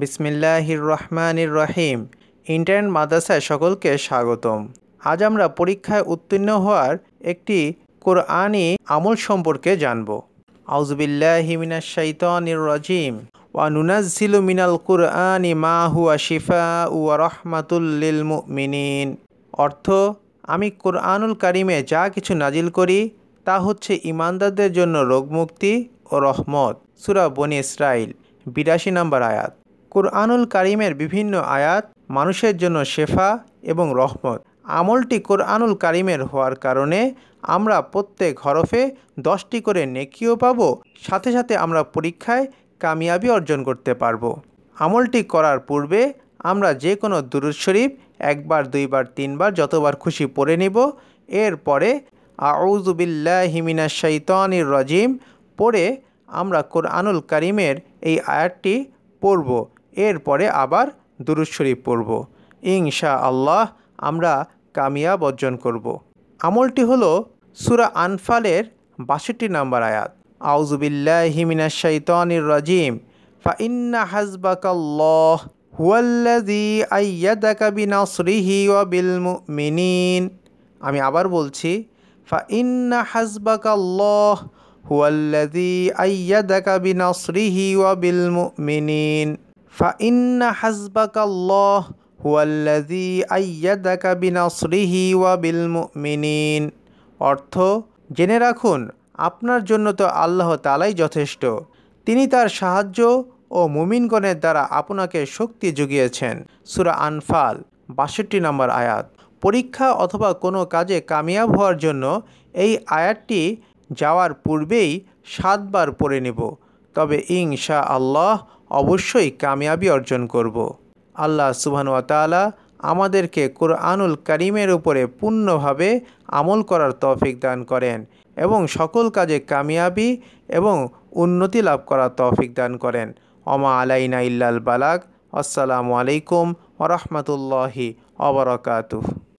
বিসমিল্লাহির রহমানির রহিম ইন্টারনেট মাদ্রাসায় সকলকে স্বাগতম। আজ আমরা পরীক্ষায় উত্তীর্ণ হওয়ার একটি কোরআনি আমল সম্পর্কে জানব। আউজবিল্লাহি মিনাশ শাইতানির রাজিম ওয়া নুনাজ্জিলু মিনাল কুরআনি মা হুয়া শিফা ওয়া রাহমাতুল লিল মুমিনিন অর্থ, আমি কোরআনুল কারিমে যা কিছু নাজিল করি, তা হচ্ছে ইমানদারদের জন্য রোগমুক্তি ও রহমত। সুরা বনি ইসরাইল বিরাশি নম্বর আয়াত। কোরআনুল কারিমের বিভিন্ন আয়াত মানুষের জন্য শেফা এবং রহমত। আমলটি কোরআনুল কারিমের হওয়ার কারণে আমরা প্রত্যেক হরফে দশটি করে নেকিও পাবো, সাথে সাথে আমরা পরীক্ষায় কামিয়াবি অর্জন করতে পারব। আমলটি করার পূর্বে আমরা যে কোনো দুরুদ শরীফ একবার, দুইবার, তিনবার, যতবার খুশি পড়ে নিব। এরপরে আউজুবিল্লাহ হিমিনা শৈতানির রজিম পড়ে আমরা কোরআনুল কারিমের এই আয়াতটি পড়ব। এরপরে আবার দুরুদ শরীফ পড়ব। ইনশা আল্লাহ আমরা কামিয়াব অর্জন করব। আমলটি হলো সুরা আনফালের বাষট্টি নাম্বার আয়াত। আউজুবিল্লাহ হিমিনা শৈতানির রাজিম। ফা ইন্না হাজবাকাল্লাহ বিনাসরিহি ওয়া আমি আবার বলছি, ফা ইন্না হাজবাকাল্লাহ হুয়াল্লাযী আইয়াদাকা বিনাসরিহি ওয়া বিল ফা ইন্না হাজবাকাল্লাহ হুয়াল্লাযী আইয়াদাকা বিনাসরিহি ওয়া বিল মুমিনিন অর্থ, জেনে রাখুন, আপনার জন্য তো আল্লাহ তালাই যথেষ্ট। তিনি তার সাহায্য ও মুমিনগণের দ্বারা আপনাকে শক্তি জুগিয়েছেন সুরা আনফাল, বাষট্টি নম্বর আয়াত। পরীক্ষা অথবা কোনো কাজে কামিয়াব হওয়ার জন্য এই আয়াতটি যাওয়ার পূর্বেই সাতবার পড়ে নেব। তবে ইনশা আল্লাহ অবশ্যই কামিয়াবি অর্জন করব। আল্লাহ সুবাহানুয়াতালা আমাদেরকে কোরআনুল করিমের উপরে পূর্ণভাবে আমল করার তৌফিক দান করেন এবং সকল কাজে কামিয়াবি এবং উন্নতি লাভ করার তৌফিক দান করেন। অমা আলাইনা ইল্লাল বালাগ। আসসালামু আলাইকুম ওরহমতুল্লাহি অবরকাতুহ